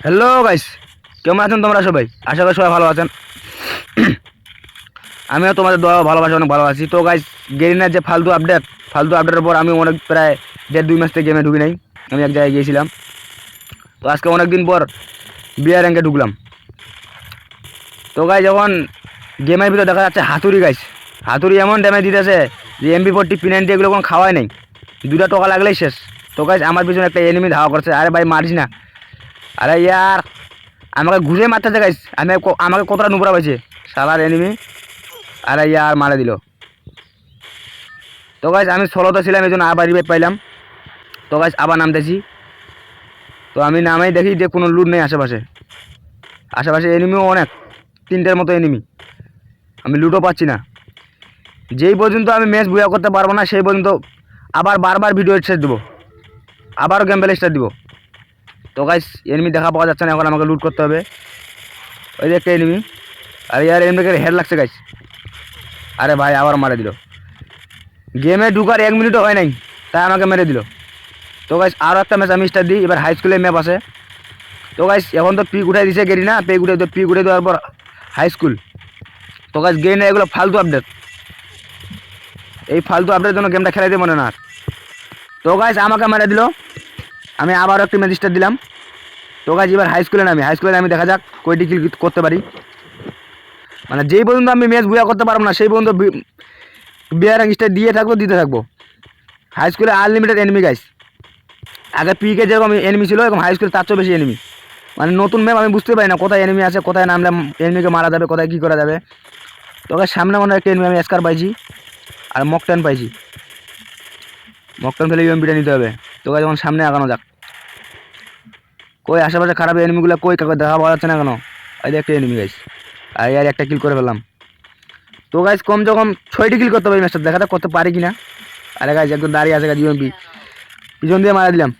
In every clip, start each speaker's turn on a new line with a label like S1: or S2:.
S1: Hello guys কেমন আছেন তোমরা সবাই? আশা করি সবাই ভালো আছেন। আমিও তোমাদের দোয়া ভালোবাসা অনেক ভালো আছি। তো গাইস গেরিনার যে ফালতু আপডেট ফালতু আপডেটের পর আমি অনেক প্রায় দেড় দুই মাস থেকে গেমে ঢুকি নাই। আমি এক জায়গায় গিয়েছিলাম। তো, আজকে অনেক দিন পর বিয়ার র্যাঙ্কে ঢুকলাম। তো গাই যখন গেমের ভিতরে দেখা যাচ্ছে হাতুড়ি গাইস হাতুড়ি এমন ড্যামেজ দিতেছে যে এমবি ফোরটি পি নাইনটি এগুলো কোনো খাওয়াই নেই। দুটা টাকা লাগলেই শেষ। তো গাইস আমার পিছনে একটা এনিমি ধাওয়া করছে। আরে ভাই, মারিস না। আরে ইয়ার, আমাকে ঘুরে মারতে দেখাইস। আমি আমাকে কতটা নুবরা পাইছে সালার এনিমি আরে ইয়ার, মারা দিল। তো গাইস আমি ষোলোতে ছিলাম, এই জন্য আবার রিভাইভ পাইলাম। তো গাইস আবার নামতেছি। তো আমি নামেই দেখি যে কোনো লুট নেই আশেপাশে। আশেপাশে এনিমিও অনেক। তিনটের মতো এনিমি আমি লুটও পাচ্ছি না। যেই পর্যন্ত আমি ম্যাচ বুয়া করতে পারব না, সেই পর্যন্ত আবার বারবার ভিডিও স্টার্ট দেবো। আবারও গেম প্লে স্টার্ট দিব। তো গাইস এনিমি দেখা পাওয়া যাচ্ছে না, এখন আমাকে লুট করতে হবে। ওই যে একটা এনিমি আর ইয়ার এনিমিকে হেড লাগছে গাইস আরে ভাই, আবার মারে দিল। গেমে ঢুকার এক মিনিটও হয় নাই, তাই আমাকে মেরে দিল। তো গাইস আরও একটা ম্যাচ আমি স্টার্ট দিই, এবার হাই স্কুলের ম্যাপ আছে। তো গাইস এখন তো পিক উঠাই দিছে গেরি না পিক উঠে পিক উঠে দেওয়ার পর হাই স্কুল তো গাইস গেরি না এগুলো ফালতু আপডেট এই ফালতু আপডেটের জন্য গেমটা খেলাইতে মনে না। তো গাইস আমাকে মেরে দিল। আমি আবারও একটি ম্যাচ স্টার্ট দিলাম। তো গাইস এবার হাই স্কুলে নামি। হাই স্কুলে আমি দেখা যাক কয়টি কিল করতে পারি। মানে যেই পর্যন্ত আমি ম্যাচ বুয়া করতে পারব না, সেই পর্যন্ত বিয়ার স্টার দিয়ে থাকব, দিতে থাকব। হাই স্কুলে আনলিমিটেড এনিমি গাইস আগে পিকে যেরকম এনিমি ছিল এরকম হাই স্কুলে তার চেয়েও বেশি এনিমি মানে নতুন ম্যাপ আমি বুঝতে পারি না, কোথায় এনিমি আছে, কোথায় নামলে এনিমিকে মারা যাবে, কোথায় কী করা যাবে। তো সামনে মনে একটা এনিমি আমি স্কার পাইছি, আর মক টেন পাইছি। মক টেন ফেলে ইউএমপিটা নিতে হবে। তো গাইস যখন সামনে আগানো যাক। কই, আশেপাশে খারাপ এনিমিগুলো কই? কাউকে দেখা পাওয়া যাচ্ছে না কেন? এই একটা এনিমি গাইস আর আর, একটা কিল করে ফেললাম। তো গাইস কম যখন ছয়টি কিল করতে পারি ম্যাচটা দেখা যাক করতে পারি কিনা। আরে গাইস একদম দাঁড়িয়ে আছে গাছ ইউএমপি পিছন দিয়ে মারা দিলাম।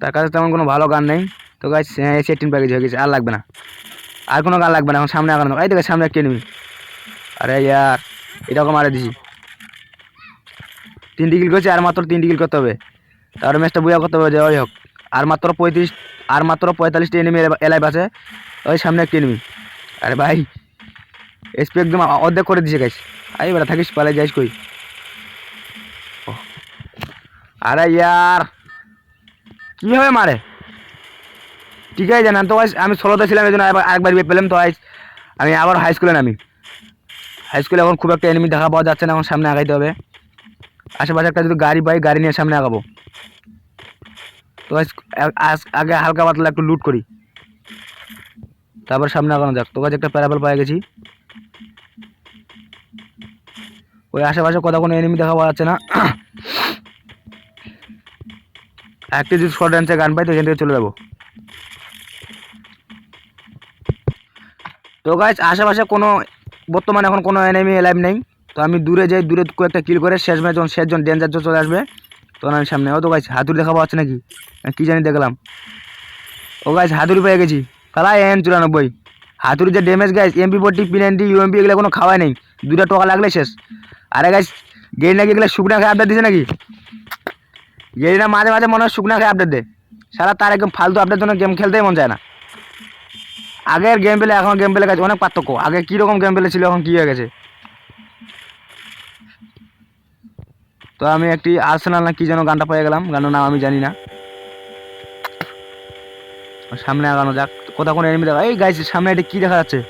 S1: তার কাছে তেমন কোনো ভালো গান নেই। তো এসি এইটিন প্যাকেজ হয়ে গেছে, আর লাগবে না। আর কোনো গান লাগবে না, এখন সামনে আগানো। এই দেখে, সামনে একটা এনিমি আরে, ইয়ার এরকম মারা দিছি। তিনটি কিল করছে আর মাত্র তিনটি কিল করতে হবে। তারপরে ম্যাচটা বুয়া করতে হবে যে ওই হোক। আর মাত্র পঁয়ত্রিশ আর মাত্র পঁয়তাল্লিশটি এনিমি এলাইভ আছে। ওই সামনে একটি এনিমি আরে ভাই এসপি একদম অর্ধেক করে দিছে গাইস আই বেটা থাকিস পালাই যাইস কই? আরে ইয়ার কি হবে মারে? ঠিক আছে জানেন তো আমি ষোলোতে ছিলাম এই জন্য আরেকবার বিয়ে পেলাম তো guys, আমি আবার হাই স্কুলে নামি। হাই স্কুলে এখন খুব একটা এনিমি দেখা পাওয়া যাচ্ছে না এখন সামনে আগাইতে হবে। আশেপাশে একটা যদি গাড়ি পাই, গাড়ি নিয়ে সামনে আগাবো। তো আগে হালকা পাতলা একটু লুট করি। তারপর সামনে আগানো যাক। তো গাছ একটা প্যারাবল পাই গেছি। ওই আশেপাশে কোথাও কোনো এনিমি দেখা পাওয়া যাচ্ছে না। একটি যদি শর্ট রেঞ্জে গান পাই, তো এখান থেকে চলে যাব। তো গাছ আশেপাশে কোনো বর্তমানে এখন কোনো এনিমি লাইভ নেই। তো আমি দূরে যাই, দূরে কয়েকটা কিল করে শেষ ম্যাচ যখন শেষজন ডেঞ্জার চলে আসবে, তখন আমি সামনে। ও তো গাছ হাতুড়ি দেখা পাওয়া নাকি? কি জানি দেখলাম। ও গাছ হাতুড়ি পেয়ে গেছি। কালা এন চুরানব্বই। হাতুড়ি যে ড্যামেজ গাছ MP forty P ninety UMP এগুলো কোনো খাওয়াই নেই। দুটা টাকা লাগলে শেষ। আরে গাছ গেরি নাকি এগুলো শুকনা খেয়ে আপডেট দিছে নাকি? গেরি না মাঝে মাঝে মনে হয় শুকনা খেয়ে আপডেট দেয়। সারা তার একদম ফালতু আপডেট জন্য গেম খেলতেই মন চায় না। আগের গেম পেলে, এখন গেম পেলে গেছে অনেক পার্থক্য। আগে কীরকম গেম পেলে ছিল, এখন কী হয়ে গেছে? তো আমি একটি আর্সেনাল না কি যেন গানটা পেয়ে গেলাম। গানের নাম আমি জানি না। সামনে আগানো যাক। কোথাও কোনো এনিমি দেখা এই গাইছে সামনে এটা কি দেখা যাচ্ছে?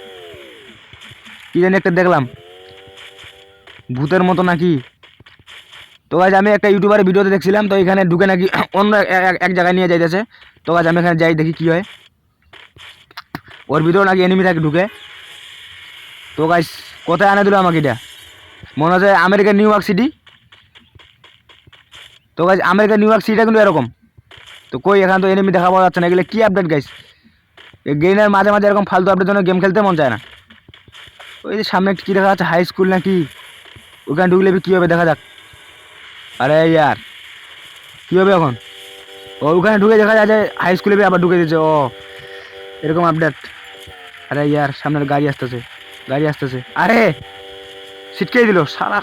S1: কি জানি একটা দেখলাম। ভূতের মতো নাকি? তো গাছ আমি একটা ইউটিউবারের ভিডিওতে দেখছিলাম, তো এখানে ঢুকে নাকি অন্য এক- জায়গায় নিয়ে যাইতেছে। তো গাছ আমি এখানে যাই, দেখি কি হয়। ওর ভিতরে নাকি এনিমি থাকে ঢুকে। তো গাছ কোথায় আনে দিল আমাকে এটা? মনে হচ্ছে আমেরিকার নিউ ইয়র্ক সিটি তো গাছ আমেরিকা নিউ ইয়র্ক সিটিটা কিন্তু এরকম। তো কই, এখানে তো এনিমি দেখা পাওয়া যাচ্ছে না। এগুলো কী আপডেট গাইস এই গেমের মাঝে মাঝে এরকম ফালতু আপডেট জন্য গেম খেলতে মন চায় না। ওই যে সামনে কী দেখা যাচ্ছে হাই স্কুল নাকি? ওখানে ঢুকলে কী হবে দেখা যাক। আরে ইয়ার, কী হবে এখন? ও, ওখানে ঢুকে দেখা যায় যে হাই স্কুলে আবার ঢুকে দিয়েছে ও, এরকম আপডেট আরে ইয়ার, সামনের গাড়ি আসতেছে। গাড়ি আসতেছে। আরে ছিটকেই দিল সারা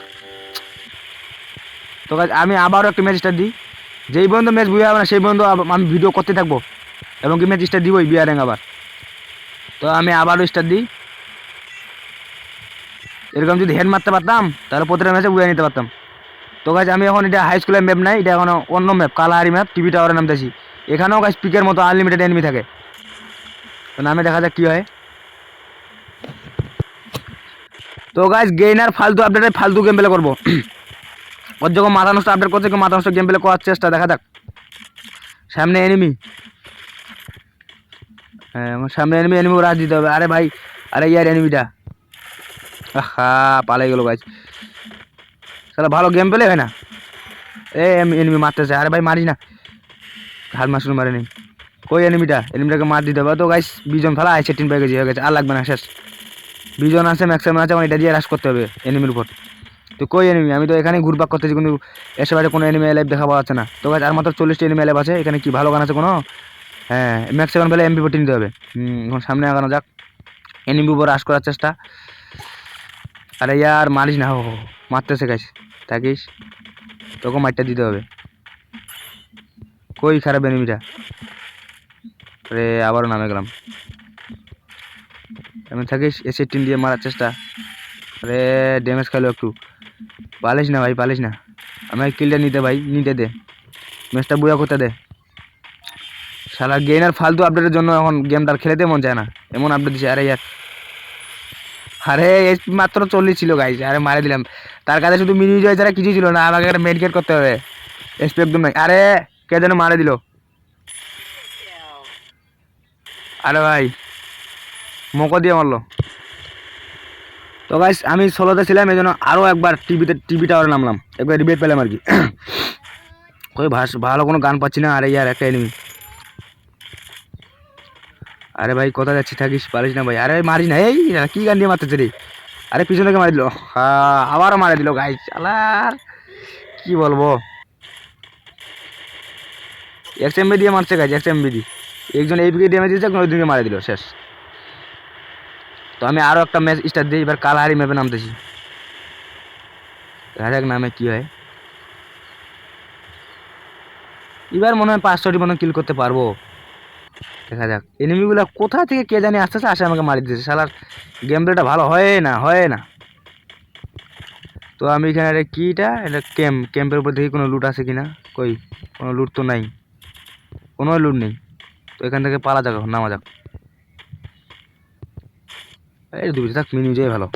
S1: তো আমি আবারও একটা ম্যাচ স্টার্ট দিই। যেই বন্ধু ম্যাচ বুঝে যাবে না, সেই বন্ধু আমি ভিডিও করতে থাকব। এবং কি ম্যাচ স্টার দিবই বিয়ারিং আবার। তো আমি আবারও স্টার দিই। এরকম যদি হেড মারতে পারতাম, তাহলে প্রতিটা ম্যাচে উড়ে নিতে পারতাম। তো গাছ আমি এখন এটা হাই স্কুলের ম্যাপ নাই, এটা এখন অন্য ম্যাপ কালাহারি ম্যাপ টিভি টাওয়ারের নাম নামতেছি এখানেও গাছ পিকের মতো আনলিমিটেড এনিমি থাকে। তো নামে দেখা যাক কী হয়। তো গাছ গেইনার ফালতু আপডেটে ফালতু গেম প্লে করব। ওর যখন মাথা নষ্ট আপডেট করছে মাথা নষ্ট গেম প্লে করার চেষ্টা, দেখা যাক। সামনে এনিমি হ্যাঁ সামনে এনিমি এনিমি রাজ দিতে হবে। আরে ভাই, আরে ইয়ার এনিমিটা হা পালাই গেল গাছ তাহলে ভালো গেম পেলে হয় না। এ এনিমি মারতেছে। আরে ভাই মারি না। হাত মাসুর মারে নেই কই এনিমিটা এনিমিটাকে মার দিতে হবে। তো গাইস বিজন ফেলা আছে টিন পেয়ে গেছে, হয়ে গেছে। আর লাগবে না, শেষ। বিজন আছে ম্যাক্সিমাম আছে, আমার এটা দিয়ে রাশ করতে হবে এনিমির উপর। তো কই এনিমি আমি তো এখানে ঘুরপাক করতেছি, কিন্তু এসে বাইরে কোনো এনিমি লাইভ দেখা পাওয়া যাচ্ছে না। তো গাছ আর মাত্র চল্লিশটি এনিমি লাইভ আছে, এখানে কি ভালো গান আছে কোনো? হ্যাঁ ম্যাক্সিমাম পেলে এমপি ফোর্টি নিতে হবে। এখন সামনে আগানো যাক। এনিমি উপর রাশ করার চেষ্টা। আরে ইয়ার, মারিস না, হো মারতেছে গাছ থাকিস। তোকে মারটা দিতে হবে। কই খারাপ এনিমিটা আরে, আবারও নামে গেলাম। আমি থাকিস, এসে টিন দিয়ে মারার চেষ্টা। আরে ড্যামেজ খাইলো একটু। পালিস না ভাই পালিস না। আমাকে কিলটা নিতে ভাই, নিতে দে। ম্যাচটা বুয়া করতে দে। সারা গেইনার ফালতু আপডেটের জন্য এখন গেমটা আর খেলতে মন চায় না। এমন আপডেট দিছে, আরে ইয়ার। আরে মাত্র চল্লিশ ছিল গাইজ আরে মারে দিলাম। তার কাছে শুধু মিনি জয় ছাড়া কিছুই ছিল না, আমাকে একটা মেডিকেট করতে হবে। এসপি একদম নাই। আরে, কে যেন মারে দিল। আরে ভাই, মোকো দিয়ে মারলো। তো গাইস আমি ষোলোতে ছিলাম এই জন্য আরও একবার টিভিতে টিভি টাওয়ারে নামলাম। একবার রিবেট পেলাম আর কি। ভাস, ভালো কোনো গান পাচ্ছি না, আরে ইয়ার, একটা এনিমি আরে ভাই, কোথায় যাচ্ছি থাকিস, পারিস না ভাই। আরে মারিস না। এই কি গান দিয়ে মারতেছে রে? আরে, পিছন থেকে মারি দিল। হ্যাঁ আবারও মারা দিল গাই চালার কি বলব? এক্স এমবি দিয়ে মারছে গাছ এক্স এমবি দিয়ে। একজন এইদিকে দিয়ে দিয়েছে, একজন ওইদিকে মারা দিল, শেষ। তো আমি আরও একটা ম্যাচ স্টার্ট দিই এবার কালাহারি ম্যাপে নামতেছি। দেখা যাক নামে কি হয়। এবার মনে হয় পাঁচশোটি মনে কিল করতে পারব। দেখা যাক। এনিমিগুলো কোথা থেকে কে জানি আসতেছে, আসে আমাকে মারি দিতেছে। সালার গেম প্লেটা ভালো হয় না হয় না। তো আমি এখানে একটা কিটা এটা? ক্যাম্প ক্যাম্পের উপর দেখি কোনো লুট আছে কি না কই? কোনো লুট তো নাই। কোনো লুট নেই। তো এখান থেকে পালা যাক নামা যাক। এই দুটো থাক মিনি যাই ভালো।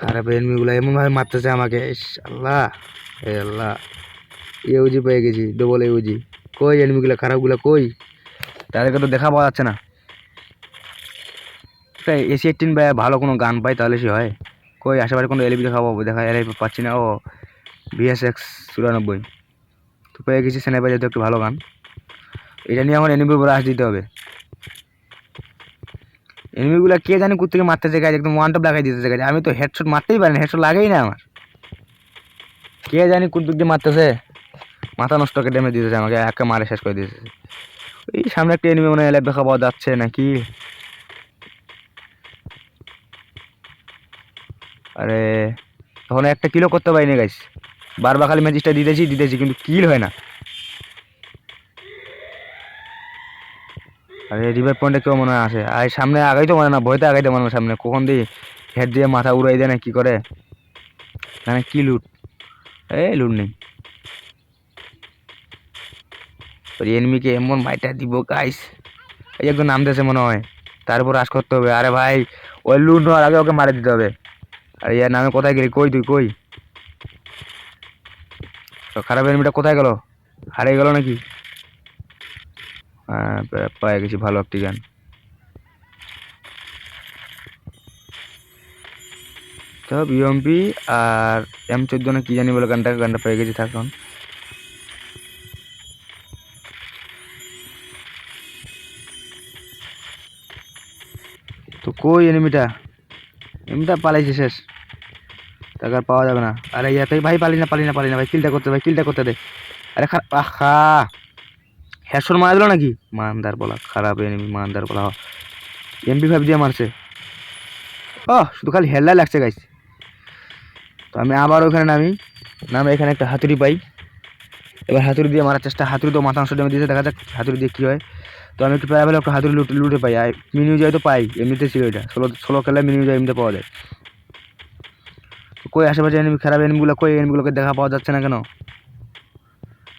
S1: খারাপ এনিমিগুলো এমনভাবে মারতেছে আমাকে। আল্লাহ, এ আল্লাহ। ইউজি পেয়ে গেছি ডবল ইউজি কই এনিমিগুলো খারাপগুলো কই? তাদেরকে তো দেখা পাওয়া যাচ্ছে না। একটা এসি এইটিন বা ভালো কোনো গান পাই তাহলে সে হয়। কই, আশেপাশে কোনো এলবি দেখা পাবো? দেখা এলবি পাচ্ছি না। ও বিএসএক্স চুরানব্বই। তো পেয়ে গেছি স্নাইপার যেহেতু একটু ভালো গান। এটা নিয়ে আমার এনিমির উপরে আস দিতে হবে। এনিমিগুলো কে জানি কোথেকে মারতেছে গাছ একদম ওয়ান টপ লাগাই দিতেছে গাছ আমি তো হেডশট মারতেই পারি না হেডশট লাগেই না আমার। কে জানি কোন দিয়ে মারতেছে। মাথা নষ্ট করে ড্যামেজ দিতেছে আমাকে, একে মারে শেষ করে দিতেছে। এই সামনে একটা এনিমি মনে হয় এলাকা দেখা পাওয়া যাচ্ছে নাকি? আরে, তখন একটা কিলো করতে পারিনি গাইস বারবার খালি ম্যাজিসটা দিতেছি দিতেছি, কিন্তু কিল হয় না। আরে রিভার পয়েন্টে কেউ মনে হয় আসে। আর এই সামনে আগাইতে মানে না, ভয়তে আগাইতে মানে না সামনে। কখন দিয়ে হেড দিয়ে মাথা উড়াই দেয় না, কী করে? মানে কি লুট এই লুট নেই। ওই এনিমিকে এমন মাইটা দিব গাইস এই একজন নামতেছে মনে হয়। তারপর আস করতে হবে। আরে ভাই, ওই লুট নেওয়ার আগে ওকে মারে দিতে হবে। আর ইয়ার নামে কোথায় গেলি? কই তুই? কই? খারাপ এনিমিটা কোথায় গেল? হারিয়ে গেল নাকি? হ্যাঁ পেয়ে গেছি ভালো একটি গান। তো বিএমপি আর এম চোদ্দ না কি জানি বলে গানটা গানটা পেয়ে গেছি থাকুন। তো কই এনিমিটা? এনিমিটা পালাইছে শেষ। তাকে পাওয়া যাবে না। আরে ইয়াতে ভাই পালি না পালি না পালি না। ভাই, কিলটা করতে, ভাই, কিলটা করতে দে। আরে খা আহা! হ্যাশন মারা দিল নাকি? মানদার বলা, খারাপ এনিমি মানদার বলা। এমপি ফাইভ দিয়ে মারছে। ও শুধু খালি হেল্লা লাগছে গাইস তো আমি আবার ওখানে নামি। নামে এখানে একটা হাতুড়ি পাই। এবার হাতুড়ি দিয়ে মারার চেষ্টা, হাতুড়ি তো মাথা অংশ ডেমে দিয়েছে, দেখা যাক হাতুড়ি দিয়ে কী হয়। তো আমি একটু প্রায় বলে একটু হাতুড়ি লুটে লুটে পাই, আর মিনি যায় তো পাই, এমনিতে ছিল এটা। ষোলো ষোলো খেলায় মিনি যায় এমনিতে পাওয়া যায়। কই আশেপাশে এনিমি খারাপ এনিমিগুলো কই? এনিমিগুলোকে দেখা পাওয়া যাচ্ছে না কেন?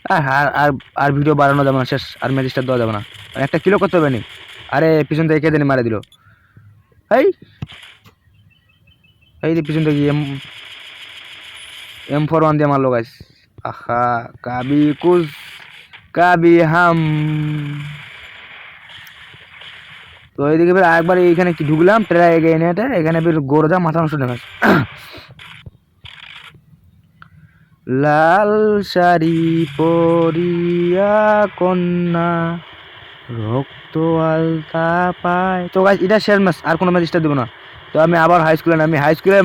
S1: আর আর আর ভিডিও বাড়ানো যাবে না, শেষ। আর ম্যাজিস্টার দেওয়া যাবে না। আর একটা কিলো করতে হবে নি। আরে, পিছন থেকে কেঁদে মারে দিল। এই এই যে পিছন থেকে এম এম ফোর ওয়ান দিয়ে মারলো গাইস আহা, কাবি কুস কাবি হাম। তো এইদিকে বের একবার এইখানে কি ঢুকলাম ট্রাই এগিয়ে এটা এখানে বের গোরদা মাথা নষ্ট দেখা লাল শাড়ি পরিয়া কন্যা, রক্ত আলতা পায়। তো গাছ এটা শেষ ম্যাচ আর কোনো ম্যাচ দেবো না। তো আমি আবার হাই স্কুলে নামি। হাই স্কুলে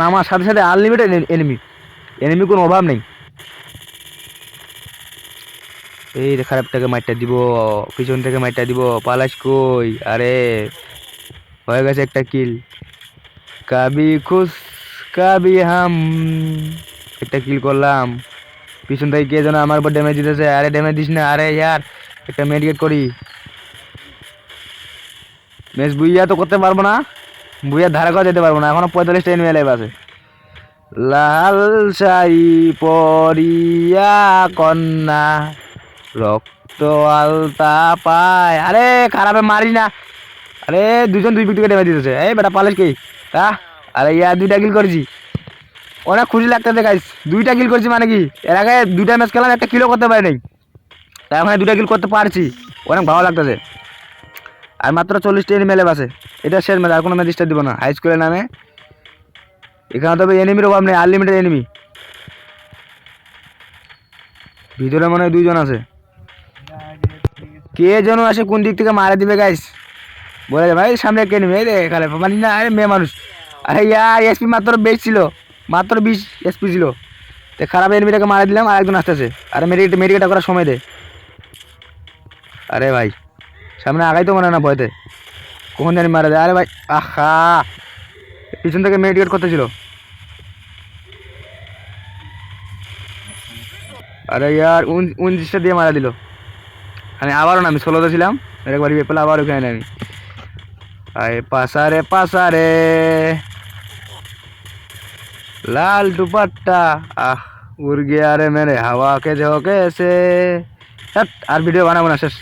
S1: নামার সাথে সাথে আনলিমিটেড এনিমি এনিমি কোনো অভাব নেই। এই খারাপটাকে মাইটটা দিব, পিছন থেকে মাইটটা দিব, পালাস কই? আরে, হয়ে গেছে একটা কিল কাবি খুশ, কাবি হাম। একটা কিল করলাম। পিছন থেকে কে যেন আমার উপর ড্যামেজ দিতেছে? আরে ড্যামেজ দিস না, আরে ইয়ার, একটা মেডিকেট করি। ম্যাচ বুইয়া তো করতে পারব না। বুইয়া ধারে করে যেতে পারব না, এখনও পঁয়তাল্লিশটা এনিমি লাইভ আছে। লাল শাড়ি পরিয়া কন্যা, রক্ত আলতা পায়। আরে খারাপে মারি না। আরে দুজন দুই ব্যক্তিকে ডেমে দিতেছে। এই বেটা পালিস কি? তা আরে ইয়া দুইটা কিল করেছি। অনেক খুশি লাগতেছে গাইস দুইটা কিল করছি মানে কি? এর আগে দুইটা ম্যাচ খেলাম, একটা কিলো করতে পারি নাই তাই এখন দুইটা কিল করতে পারছি। অনেক ভালো লাগতেছে। আর মাত্র চল্লিশটা এনিমি লেভ আছে। এটা শেষ ম্যাচ আর কোনো ম্যাচ দিব না। হাই স্কুলের নামে। এখানে তবে এনিমির অভাব নেই আনলিমিটেড এনিমি ভিতরে মনে হয় দুইজন আছে। কে যেন আসে কোন দিক থেকে মারা দিবে গাইস বলে ভাই, সামনে কে নেবে? রে মানি না মেয়ে মানুষ। আরে ইয়ার এসপি মাত্র বেশ ছিল। মাত্র বিশ এসপি ছিল। তো খারাপ এনিমিটাকে মারা দিলাম আর একজন আসতেছে। আরে মেডিকেট মেডিকেটটা করার সময় দে। আরে ভাই, সামনে আগাই তো মনে না ভয়তে। কখন জানি মারা দেয় আরে ভাই, আহা! পিছন থেকে মেডিকেট করতেছিল আরে ইয়ার, উন- উনত্রিশটা দিয়ে মারা দিল। আমি আবারও নামি, ষোলোতে ছিলাম। একবার রিপে পেলে আবার ওখানে নামি আরে পাসারে পাসারে। লাল দুপাট্টা আহ উর্গে আরে মেরে হাওয়া কে ঝোঁকে সে হ্যাট, আর ভিডিও বানাবো না শেষ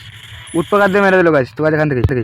S1: উৎপকার দিয়ে মেরে দিল গাছ তো গাছ এখান থেকে